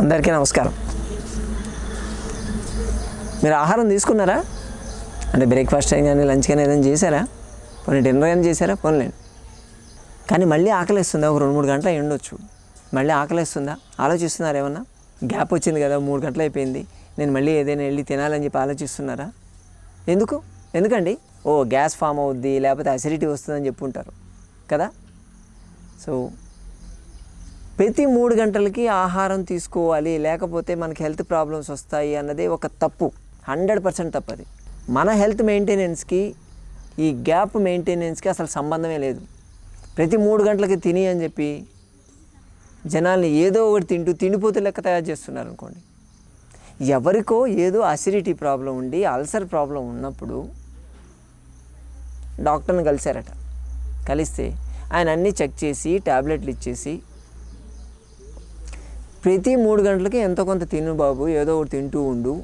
అందరికీ నమస్కారం. మీరు ఆహారం తీసుకున్నారా? అంటే బ్రేక్ఫాస్ట్ అయిన కానీ లంచ్ కానీ ఏదైనా చేశారా? పోనీ డిన్నర్ కానీ చేశారా? పోన్లేండి కానీ మళ్ళీ ఆకలిస్తుందా? ఒక రెండు మూడు గంటలు అయి ఉండొచ్చు. మళ్ళీ ఆకలిస్తుందా? ఆలోచిస్తున్నారా ఏమన్నా? గ్యాప్ వచ్చింది కదా మూడు గంటలు అయిపోయింది. నేను మళ్ళీ ఏదైనా వెళ్ళి తినాలని చెప్పి ఆలోచిస్తున్నారా? ఎందుకు? ఎందుకండి? ఓ గ్యాస్ ఫామ్ అవుద్ది లేకపోతే అసిడిటీ వస్తుందని చెప్పుంటారు. కదా? సో ప్రతి మూడు గంటలకి ఆహారం తీసుకోవాలి లేకపోతే మనకి హెల్త్ ప్రాబ్లమ్స్ వస్తాయి అన్నది ఒక తప్పు. హండ్రెడ్ పర్సెంట్ తప్పు అది. మన హెల్త్ మెయింటెనెన్స్కి ఈ గ్యాప్ మెయింటెనెన్స్కి అసలు సంబంధమే లేదు. ప్రతి మూడు గంటలకి తిని అని చెప్పి జనాల్ని ఏదో ఒకటి తింటూ తిండిపోతే లెక్క తయారు చేస్తున్నారు అనుకోండి ఎవరికో ఏదో అసిడిటీ ప్రాబ్లం ఉండి అల్సర్ ప్రాబ్లం ఉన్నప్పుడు డాక్టర్ని కలిశారట. కలిస్తే ఆయన అన్నీ చెక్ చేసి ట్యాబ్లెట్లు ఇచ్చేసి ప్రతి మూడు గంటలకి ఎంతో కొంత తిను బాబు ఏదో ఒకటి తింటూ ఉండు.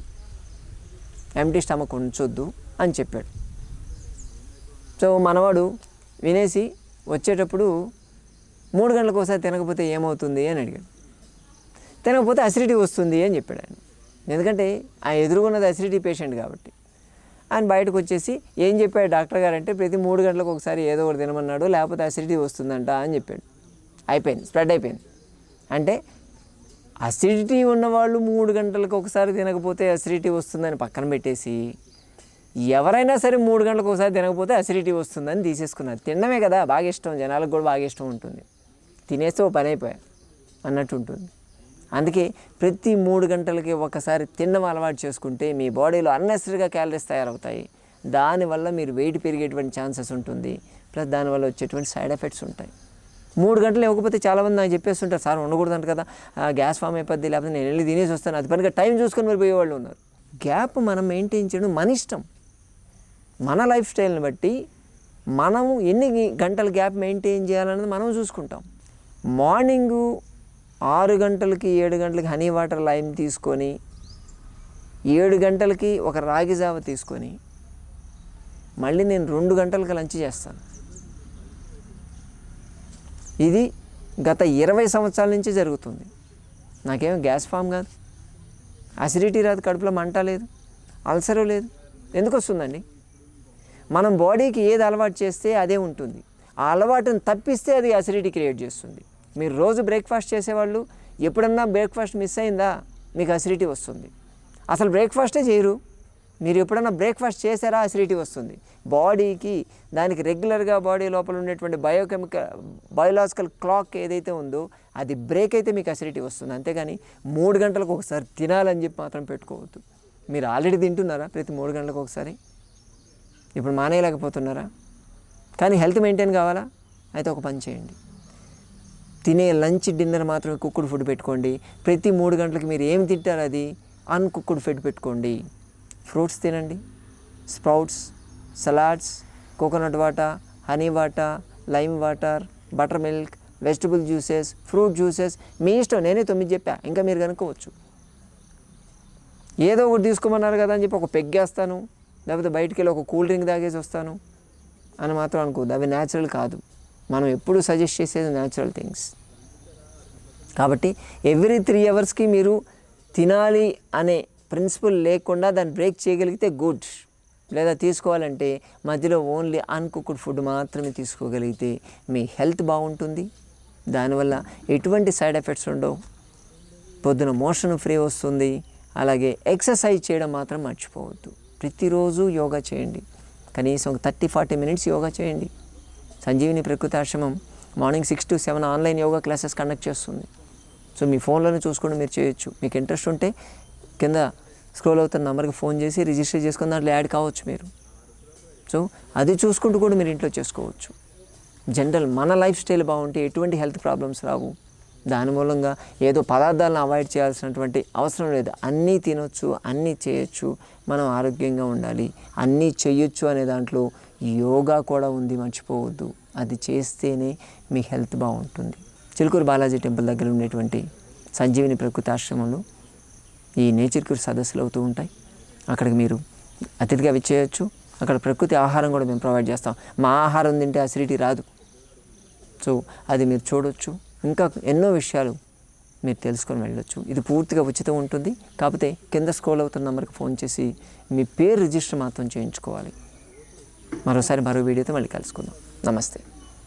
ఎంటీ స్టమక్ ఉంచొద్దు అని చెప్పాడు. సో మనవాడు వినేసి వచ్చేటప్పుడు మూడు గంటలకు ఒకసారి తినకపోతే ఏమవుతుంది అని అడిగాడు. తినకపోతే అసిడిటీ వస్తుంది అని చెప్పాడు ఆయన. ఎందుకంటే ఆ ఎదురుగున్నది అసిడిటీ పేషెంట్ కాబట్టి. ఆయన బయటకు వచ్చేసి ఏం చెప్పాడు డాక్టర్ గారు అంటే ప్రతి మూడు గంటలకు ఒకసారి ఏదో ఒకటి తినమన్నాడు లేకపోతే అసిడిటీ వస్తుందంట అని చెప్పాడు. అయిపోయింది స్ప్రెడ్ అయిపోయింది. అంటే అసిడిటీ ఉన్నవాళ్ళు మూడు గంటలకు ఒకసారి తినకపోతే అసిడిటీ వస్తుందని పక్కన పెట్టేసి ఎవరైనా సరే మూడు గంటలకు ఒకసారి తినకపోతే అసిడిటీ వస్తుందని తీసేసుకున్నారు. తినడమే కదా బాగా ఇష్టం జనాలకు కూడా బాగా ఇష్టం ఉంటుంది. తినేస్తే ఓ పని అయిపోయా అన్నట్టు ఉంటుంది. అందుకే ప్రతి మూడు గంటలకి ఒకసారి తినడం అలవాటు చేసుకుంటే మీ బాడీలో అన్నెసరీగా క్యాలరీస్ తయారవుతాయి. దానివల్ల మీరు వెయిట్ పెరిగేటువంటి ఛాన్సెస్ ఉంటుంది. ప్లస్ దానివల్ల వచ్చేటువంటి సైడ్ ఎఫెక్ట్స్ ఉంటాయి. మూడు గంటలు ఇవ్వకపోతే చాలామంది నాకు చెప్పేస్తుంటారు సార్ ఉండకూడదంట కదా ఆ, గ్యాస్ ఫామ్ అయిపోద్ది లేకపోతే నేను వెళ్ళి తినేసి వస్తాను. అది పనిగా టైం చూసుకొని మరి పోయేవాళ్ళు ఉన్నారు. గ్యాప్ మనం మెయింటైన్ చేయడం మన ఇష్టం. మన లైఫ్ స్టైల్ని బట్టి మనము ఎన్ని గంటల గ్యాప్ మెయింటైన్ చేయాలన్నది మనం చూసుకుంటాం. మార్నింగు ఆరు గంటలకి ఏడు గంటలకి హనీ వాటర్ లైమ్ తీసుకొని ఏడు గంటలకి ఒక రాగి జావ తీసుకొని మళ్ళీ నేను రెండు గంటలకి లంచ్ చేస్తాను. ఇది గత ఇరవై సంవత్సరాల నుంచి జరుగుతుంది. నాకేమో గ్యాస్ ఫామ్ కాదు. అసిడిటీ రాదు కడుపులో మంట లేదు అల్సరు లేదు. ఎందుకు వస్తుందండి మనం బాడీకి ఏది అలవాటు చేస్తే అదే ఉంటుంది. ఆ అలవాటును తప్పిస్తే అది అసిడిటీ క్రియేట్ చేస్తుంది. మీరు రోజు బ్రేక్ఫాస్ట్ చేసేవాళ్ళు ఎప్పుడన్నా బ్రేక్ఫాస్ట్ మిస్ అయిందా మీకు అసిడిటీ వస్తుంది. అసలు బ్రేక్ఫాస్టే చేయరు. మీరు ఎప్పుడైనా బ్రేక్ఫాస్ట్ చేశారా అసిడిటీ వస్తుంది. బాడీకి దానికి రెగ్యులర్గా బాడీ లోపల ఉండేటువంటి బయోకెమికల్ బయోలాజికల్ క్లాక్ ఏదైతే ఉందో అది బ్రేక్ అయితే మీకు అసిడిటీ వస్తుంది. అంతేగాని మూడు గంటలకు ఒకసారి తినాలని చెప్పి మాత్రం పెట్టుకోవద్దు. మీరు ఆల్రెడీ తింటున్నారా ప్రతి మూడు గంటలకు ఒకసారి? ఇప్పుడు మానేయలేకపోతున్నారా? కానీ హెల్త్ మెయింటైన్ కావాలా? అయితే ఒక పని చేయండి. తినే లంచ్ డిన్నర్ మాత్రమే కుక్కుడు ఫుడ్ పెట్టుకోండి. ప్రతి మూడు గంటలకు మీరు ఏం తింటారు అది? అన్కుక్కుడ్ ఫుడ్ పెట్టుకోండి. ఫ్రూట్స్ తినండి. Sprouts salads coconut water honey water lime water butter milk vegetable juices fruit juices. మీ ఇష్టం నేనే తొమ్మిది చెప్పా. ఇంకా మీరు కనుక్కోవచ్చు ఏదో ఒకటి తీసుకోమన్నారు కదా అని చెప్పి ఒక పెగ్గేస్తాను. లేకపోతే బయటికి వెళ్ళి ఒక కూల్ డ్రింక్ తాగేసి వస్తాను అని మాత్రం అనుకోవద్దు. అవి న్యాచురల్ కాదు. మనం ఎప్పుడు సజెస్ట్ చేసేది న్యాచురల్ థింగ్స్ కాబట్టి ఎవ్రీ త్రీ అవర్స్కి మీరు తినాలి అనే ప్రిన్సిపల్ లేకుండా దాన్ని బ్రేక్ చేయగలిగితే గుడ్. లేదా తీసుకోవాలంటే మధ్యలో ఓన్లీ అన్కుక్డ్ ఫుడ్ మాత్రమే తీసుకోగలిగితే మీ హెల్త్ బాగుంటుంది. దానివల్ల ఎటువంటి సైడ్ ఎఫెక్ట్స్ ఉండవు. పొద్దున మోషన్ ఫ్రీ వస్తుంది. అలాగే ఎక్సర్సైజ్ చేయడం మాత్రం మర్చిపోవద్దు. ప్రతిరోజు యోగా చేయండి. కనీసం ఒక థర్టీ ఫార్టీ మినిట్స్ యోగా చేయండి. Sanjeevini Prakruthi Ashramam morning six to seven online yoga classes conduct చేస్తుంది. సో మీ ఫోన్లోనే చూసుకుని మీరు చేయొచ్చు. మీకు ఇంట్రెస్ట్ ఉంటే కింద స్క్రోల్ అవుతున్న నెంబర్కి ఫోన్ చేసి రిజిస్టర్ చేసుకుని దాంట్లో యాడ్ కావచ్చు మీరు. సో అది చూసుకుంటూ కూడా మీరు ఇంట్లో చేసుకోవచ్చు. జనరల్ మన లైఫ్ స్టైల్ బాగుంటే ఎటువంటి హెల్త్ ప్రాబ్లమ్స్ రావు. దాని మూలంగా ఏదో పదార్థాలను అవాయిడ్ చేయాల్సినటువంటి అవసరం లేదు. అన్నీ తినొచ్చు అన్నీ చేయొచ్చు మనం ఆరోగ్యంగా ఉండాలి. అన్నీ చేయొచ్చు అనే దాంట్లో యోగా కూడా ఉంది మర్చిపోవద్దు. అది చేస్తేనే మీ హెల్త్ బాగుంటుంది. చిలుకూరు బాలాజీ టెంపుల్ దగ్గర ఉండేటువంటి సంజీవిని ప్రకృతి ఆశ్రమంలో ఈ నేచర్ క్యూర్ సదస్సులు అవుతూ ఉంటాయి. అక్కడికి మీరు అతిథిగా విచ్చేయచ్చు. అక్కడ ప్రకృతి ఆహారం కూడా మేము ప్రొవైడ్ చేస్తాం. మా ఆహారం తింటే అసిడిటీ రాదు. సో అది మీరు చూడొచ్చు. ఇంకా ఎన్నో విషయాలు మీరు తెలుసుకొని వెళ్ళొచ్చు. ఇది పూర్తిగా ఉచితం ఉంటుంది. కాకపోతే కింద స్క్రోల్ అవుతున్న నెంబర్కి ఫోన్ చేసి మీ పేరు రిజిస్టర్ మాత్రం చేయించుకోవాలి. మరోసారి మరో వీడియోతో మళ్ళీ కలుసుకుందాం. నమస్తే.